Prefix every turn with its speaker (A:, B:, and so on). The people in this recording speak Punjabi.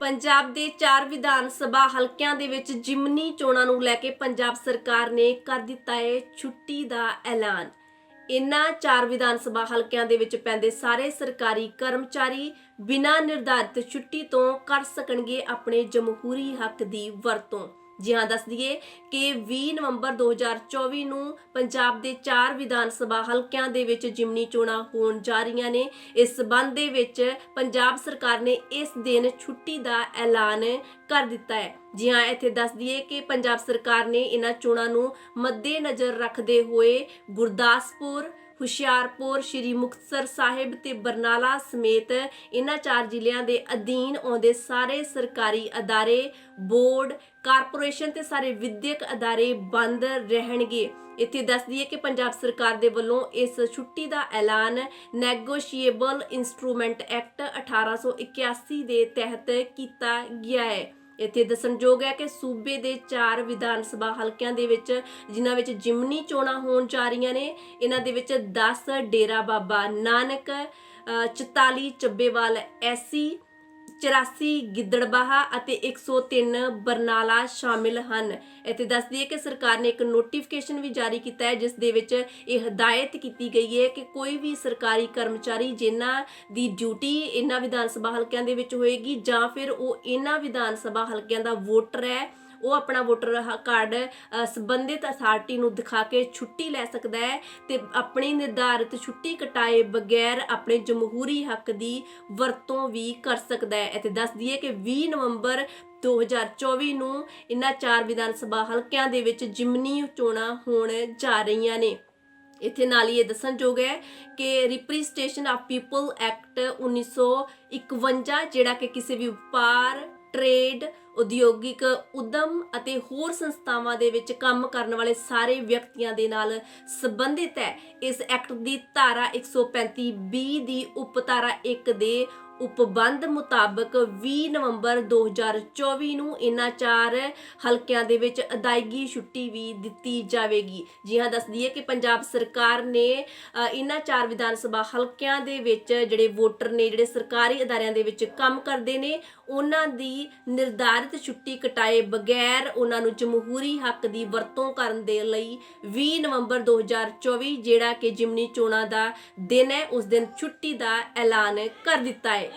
A: ਪੰਜਾਬ ਦੇ ਚਾਰ ਵਿਧਾਨ ਸਭਾ ਹਲਕਿਆਂ ਦੇ ਵਿੱਚ ਜਿਮਨੀ ਚੋਣਾਂ ਨੂੰ ਲੈ ਕੇ ਪੰਜਾਬ ਸਰਕਾਰ ਨੇ ਕਰ ਦਿੱਤਾ ਹੈ ਛੁੱਟੀ ਦਾ ਐਲਾਨ। ਇਨ੍ਹਾਂ ਚਾਰ ਵਿਧਾਨ ਸਭਾ ਹਲਕਿਆਂ ਦੇ ਵਿੱਚ ਪੈਂਦੇ ਸਾਰੇ ਸਰਕਾਰੀ ਕਰਮਚਾਰੀ ਬਿਨਾਂ ਨਿਰਧਾਰਿਤ ਛੁੱਟੀ ਤੋਂ ਕਰ ਸਕਣਗੇ ਆਪਣੇ ਜਮਹੂਰੀ ਹੱਕ ਦੀ ਵਰਤੋਂ। ਜੀ ਹਾਂ, ਦੱਸ ਦਈਏ ਕਿ 20 ਨਵੰਬਰ 2024 ਨੂੰ ਪੰਜਾਬ ਦੇ ਚਾਰ ਵਿਧਾਨ ਸਭਾ ਹਲਕਿਆਂ ਦੇ ਵਿੱਚ ਜਿਮਨੀ ਚੋਣਾਂ ਹੋਣ ਜਾ ਰਹੀਆਂ ਨੇ। ਇਸ ਸਬੰਧ ਦੇ ਵਿੱਚ ਪੰਜਾਬ ਸਰਕਾਰ ਨੇ ਇਸ ਦਿਨ ਛੁੱਟੀ ਦਾ ਐਲਾਨ ਕਰ ਦਿੱਤਾ ਹੈ। ਜੀ ਹਾਂ, ਇੱਥੇ ਦੱਸ ਦਈਏ ਕਿ ਪੰਜਾਬ ਸਰਕਾਰ ਨੇ ਇਹਨਾਂ ਚੋਣਾਂ ਨੂੰ ਮੱਦੇਨਜ਼ਰ ਰੱਖਦੇ ਹੋਏ ਗੁਰਦਾਸਪੁਰ ਹੁਸ਼ਿਆਰਪੁਰ, ਸ਼੍ਰੀ ਮੁਕਤਸਰ ਸਾਹਿਬ ਤੇ ਬਰਨਾਲਾ ਸਮੇਤ ਇਹਨਾਂ ਚਾਰ ਜ਼ਿਲ੍ਹਿਆਂ ਦੇ ਅਧੀਨ ਆਉਂਦੇ ਸਾਰੇ ਸਰਕਾਰੀ ਅਦਾਰੇ, ਬੋਰਡ, ਕਾਰਪੋਰੇਸ਼ਨ ਤੇ ਸਾਰੇ ਵਿਦਿਅਕ ਅਦਾਰੇ ਬੰਦ ਰਹਿਣਗੇ। ਇੱਥੇ ਦੱਸ ਦਈਏ ਕਿ ਪੰਜਾਬ ਸਰਕਾਰ ਦੇ ਵੱਲੋਂ ਇਸ ਛੁੱਟੀ ਦਾ ਐਲਾਨ ਨੈਗੋਸ਼ੀਏਬਲ ਇਨਸਟਰੂਮੈਂਟ ਐਕਟ 1881 ਦੇ ਤਹਿਤ ਕੀਤਾ ਗਿਆ ਹੈ। ਇੱਥੇ ਦੱਸਣਯੋਗ ਹੈ ਕਿ ਸੂਬੇ ਦੇ ਚਾਰ ਵਿਧਾਨ ਸਭਾ ਹਲਕਿਆਂ ਦੇ ਵਿੱਚ ਜਿਨ੍ਹਾਂ ਵਿੱਚ ਜਿਮਨੀ ਚੋਣਾਂ ਹੋਣ ਜਾ ਰਹੀਆਂ ਨੇ ਇਹਨਾਂ ਦੇ ਵਿੱਚ 10 ਡੇਰਾ ਬਾਬਾ ਨਾਨਕ ਅ, 44 ਚੱਬੇਵਾਲ ਐਸੀ 84 ਗਿੱਦੜਬਾਹਾ ਅਤੇ 103 ਬਰਨਾਲਾ ਸ਼ਾਮਿਲ ਹਨ। ਇੱਥੇ ਦੱਸਦੀ ਹੈ ਕਿ ਸਰਕਾਰ ਨੇ ਇੱਕ ਨੋਟੀਫਿਕੇਸ਼ਨ ਵੀ ਜਾਰੀ ਕੀਤਾ ਹੈ, ਜਿਸ ਦੇ ਵਿੱਚ ਇਹ ਹਦਾਇਤ ਕੀਤੀ ਗਈ ਹੈ ਕਿ ਕੋਈ ਵੀ ਸਰਕਾਰੀ ਕਰਮਚਾਰੀ ਜਿਨ੍ਹਾਂ ਦੀ ਡਿਊਟੀ ਇਹਨਾਂ ਵਿਧਾਨ ਸਭਾ ਹਲਕਿਆਂ ਦੇ ਵਿੱਚ ਹੋਏਗੀ ਜਾਂ ਫਿਰ ਉਹ ਇਹਨਾਂ ਵਿਧਾਨ ਸਭਾ ਹਲਕਿਆਂ ਦਾ ਵੋਟਰ ਹੈ ਉਹ ਆਪਣਾ ਵੋਟਰ ਕਾਰਡ ਸੰਬੰਧਿਤ ਅਥਾਰਟੀ ਨੂੰ ਦਿਖਾ ਕੇ ਛੁੱਟੀ ਲੈ ਸਕਦਾ ਹੈ ਤੇ ਆਪਣੀ ਨਿਰਧਾਰਿਤ ਛੁੱਟੀ ਕਟਾਏ ਬਗੈਰ ਆਪਣੇ ਜਮਹੂਰੀ ਹੱਕ ਦੀ ਵਰਤੋਂ ਵੀ ਕਰ ਸਕਦਾ ਹੈ। ਅਤੇ ਦੱਸ ਦਈਏ ਕਿ 20 ਨਵੰਬਰ 2024 ਨੂੰ ਇਨ੍ਹਾਂ ਚਾਰ ਵਿਧਾਨ ਸਭਾ ਹਲਕਿਆਂ ਦੇ ਵਿੱਚ ਜਿਮਨੀ ਚੋਣਾਂ ਹੋਣ ਜਾ ਰਹੀਆਂ ਨੇ। ਇੱਥੇ ਨਾਲ ਹੀ ਇਹ ਦੱਸਣਯੋਗ ਹੈ ਕਿ ਰਿਪਰੈਜ਼ੈਂਟੇਸ਼ਨ ਆਫ ਪੀਪਲ ਐਕਟ 1951 ਜਿਹੜਾ ਕਿ ਕਿਸੇ ਵੀ ਵਪਾਰ ਟ੍ਰੇਡ ਉਦਯੋਗਿਕ ਉਦਮ ਅਤੇ ਹੋਰ ਸੰਸਥਾਵਾਂ ਦੇ ਵਿੱਚ ਕੰਮ ਕਰਨ ਵਾਲੇ ਸਾਰੇ ਵਿਅਕਤੀਆਂ ਦੇ ਨਾਲ ਸੰਬੰਧਿਤ ਹੈ। ਇਸ ਐਕਟ ਦੀ ਧਾਰਾ 135 ਬੀ ਦੀ ਉਪ ਧਾਰਾ 1 ਦੇ ਉਪਬੰਧ ਮੁਤਾਬਕ 20 ਨਵੰਬਰ 2024 ਨੂੰ ਇਹਨਾਂ ਚਾਰ ਹਲਕਿਆਂ ਦੇ ਵਿੱਚ ਅਦਾਇਗੀ ਛੁੱਟੀ ਵੀ ਦਿੱਤੀ ਜਾਵੇਗੀ। ਜੀ ਹਾਂ ਦੱਸ ਦਈਏ ਕਿ ਪੰਜਾਬ ਸਰਕਾਰ ਨੇ ਇਹਨਾਂ ਚਾਰ ਵਿਧਾਨ ਸਭਾ ਹਲਕਿਆਂ ਦੇ ਵਿੱਚ ਜਿਹੜੇ ਵੋਟਰ ਨੇ, ਜਿਹੜੇ ਸਰਕਾਰੀ ਅਦਾਰਿਆਂ ਦੇ ਵਿੱਚ ਕੰਮ ਕਰਦੇ ਨੇ, ਉਹਨਾਂ ਦੀ ਨਿਰਧਾਰਿਤ ਛੁੱਟੀ ਕਟਾਏ ਬਗੈਰ ਉਹਨਾਂ ਨੂੰ ਜਮਹੂਰੀ ਹੱਕ ਦੀ ਵਰਤੋਂ ਕਰਨ ਦੇ ਲਈ 20 ਨਵੰਬਰ 2024 ਜਿਹੜਾ ਕਿ ਜਿਮਨੀ ਚੋਣਾਂ ਦਾ ਦਿਨ ਹੈ, ਉਸ ਦਿਨ ਛੁੱਟੀ ਦਾ ਐਲਾਨ ਕਰ ਦਿੱਤਾ ਹੈ।